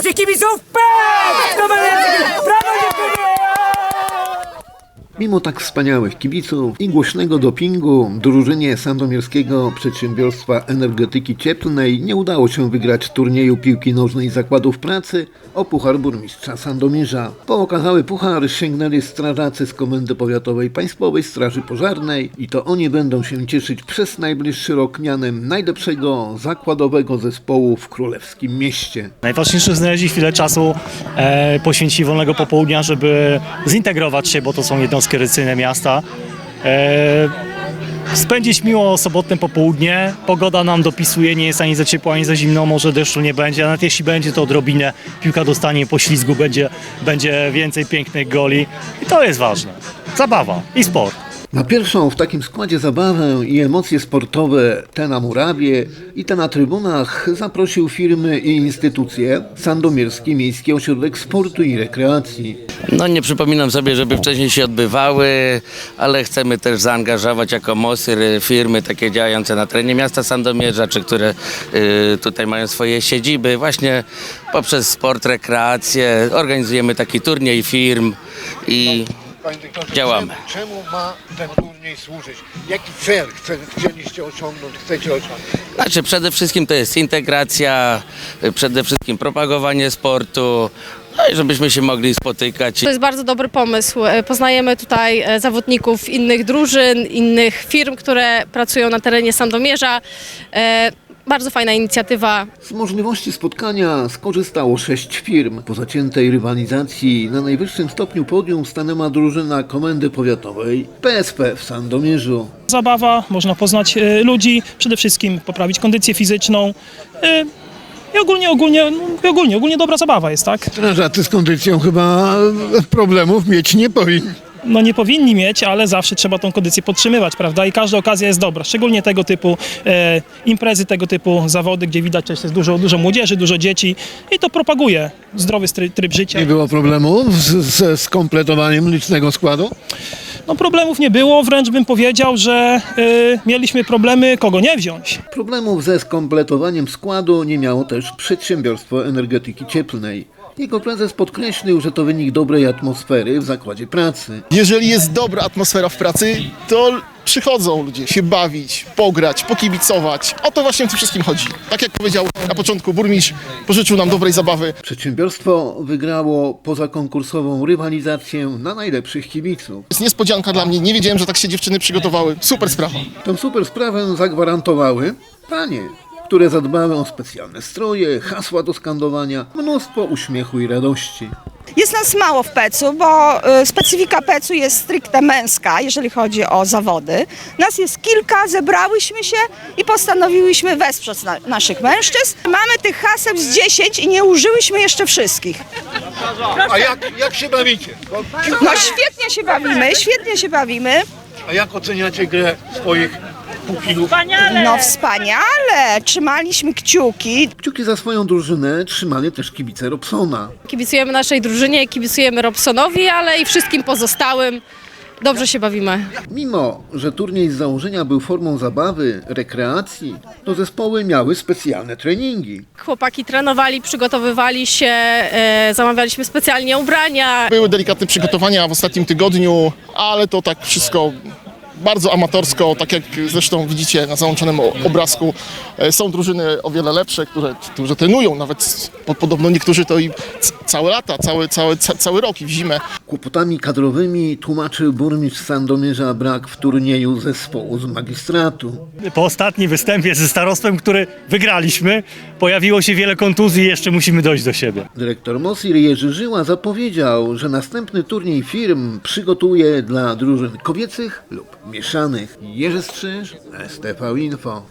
najlepszych kibiców! Pek! Kto ma najlepszych kibiców? Brawo dziewczyny! Mimo tak wspaniałych kibiców i głośnego dopingu, drużynie sandomierskiego przedsiębiorstwa energetyki cieplnej nie udało się wygrać turnieju piłki nożnej zakładów pracy o Puchar Burmistrza Sandomierza. Po okazały puchar sięgnęli strażacy z Komendy Powiatowej Państwowej Straży Pożarnej i to oni będą się cieszyć przez najbliższy rok mianem najlepszego zakładowego zespołu w Królewskim Mieście. Najważniejsze znaleźli chwilę czasu, e, wolnego popołudnia, żeby zintegrować się, bo to są recyjne miasta. E, spędzić miło sobotne popołudnie. Pogoda nam dopisuje, nie jest ani za ciepło, ani za zimno, może deszczu nie będzie, a nawet jeśli będzie, to odrobinę piłka dostanie po ślizgu, będzie, będzie więcej pięknych goli i to jest ważne. Zabawa i sport. Na pierwszą w takim składzie zabawę i emocje sportowe, te na murawie i te na trybunach, zaprosił firmy i instytucje Sandomierski Miejski Ośrodek Sportu i Rekreacji. No nie przypominam sobie, żeby wcześniej się odbywały, ale chcemy też zaangażować jako MOSYR firmy takie działające na terenie miasta Sandomierza, czy które y, tutaj mają swoje siedziby. Właśnie poprzez sport, rekreację organizujemy taki turniej firm i Panie Działamy. Czemu, czemu ma ten turniej służyć? Jaki cel chce, chcieliście osiągnąć, chcecie osiągnąć? znaczy przede wszystkim to jest integracja, przede wszystkim propagowanie sportu, no i żebyśmy się mogli spotykać. To jest bardzo dobry pomysł. E, Poznajemy tutaj e, zawodników innych drużyn, innych firm, które pracują na terenie Sandomierza. Bardzo fajna inicjatywa. Z możliwości spotkania skorzystało sześć firm. Po zaciętej rywalizacji na najwyższym stopniu podium stanęła drużyna Komendy Powiatowej PSP w Sandomierzu. zabawa, można poznać e, ludzi, przede wszystkim poprawić kondycję fizyczną e, i ogólnie, ogólnie, no, ogólnie, ogólnie dobra zabawa jest, tak? Strażacy z kondycją chyba problemów mieć nie powinni. No nie powinni mieć, ale zawsze trzeba tą kondycję podtrzymywać, prawda? I każda okazja jest dobra, szczególnie tego typu e, imprezy, tego typu zawody, gdzie widać, że jest dużo, dużo młodzieży, dużo dzieci i to propaguje zdrowy tryb życia. Nie było problemów z, ze skompletowaniem licznego składu? No problemów nie było, wręcz bym powiedział, że e, mieliśmy problemy, kogo nie wziąć. Problemów ze skompletowaniem składu nie miało też przedsiębiorstwo energetyki cieplnej. Jego prezes podkreślił, że to wynik dobrej atmosfery w zakładzie pracy. Jeżeli jest dobra atmosfera w pracy, to przychodzą ludzie się bawić, pograć, pokibicować. O to właśnie w tym wszystkim chodzi. Tak jak powiedział na początku burmistrz, pożyczył nam dobrej zabawy. Przedsiębiorstwo wygrało pozakonkursową rywalizację na najlepszych kibiców. Jest niespodzianka dla mnie, nie wiedziałem, że tak się dziewczyny przygotowały. Super sprawa. Tę super sprawę zagwarantowały panie, które zadbały o specjalne stroje, hasła do skandowania, mnóstwo uśmiechu i radości. Jest nas mało w PEC-u, bo y, specyfika PEC-u jest stricte męska, jeżeli chodzi o zawody. Nas jest kilka, zebrałyśmy się i postanowiłyśmy wesprzeć na, naszych mężczyzn. Mamy tych haseł z 10 i nie użyłyśmy jeszcze wszystkich. A jak, jak się bawicie? Bo, No świetnie się bawimy, świetnie się bawimy. a jak oceniacie grę swoich pupilów? No wspaniale, trzymaliśmy kciuki. Kciuki za swoją drużynę trzymali też kibice Robsona. Kibicujemy naszej drużynie, kibicujemy Robsonowi, ale i wszystkim pozostałym. Dobrze się bawimy. Mimo, że turniej z założenia był formą zabawy, rekreacji, to zespoły miały specjalne treningi. Chłopaki trenowali, przygotowywali się, e, zamawialiśmy specjalnie ubrania, Były delikatne przygotowania w ostatnim tygodniu, ale to tak wszystko bardzo amatorsko, tak jak zresztą widzicie na załączonym obrazku. E, Są drużyny o wiele lepsze, które, które trenują, nawet po- podobno niektórzy to i całe lata, cały, cały, ca- cały rok i w zimę. Kłopotami kadrowymi tłumaczył burmistrz Sandomierza brak w turnieju zespołu z magistratu. Po ostatnim występie ze starostwem, który wygraliśmy, pojawiło się wiele kontuzji i jeszcze musimy dojść do siebie. Dyrektor Mosir Jerzy Żyła zapowiedział, że następny turniej firm przygotuje dla drużyn kobiecych lub mieszanych. Jerzy Strzyż, STV Info.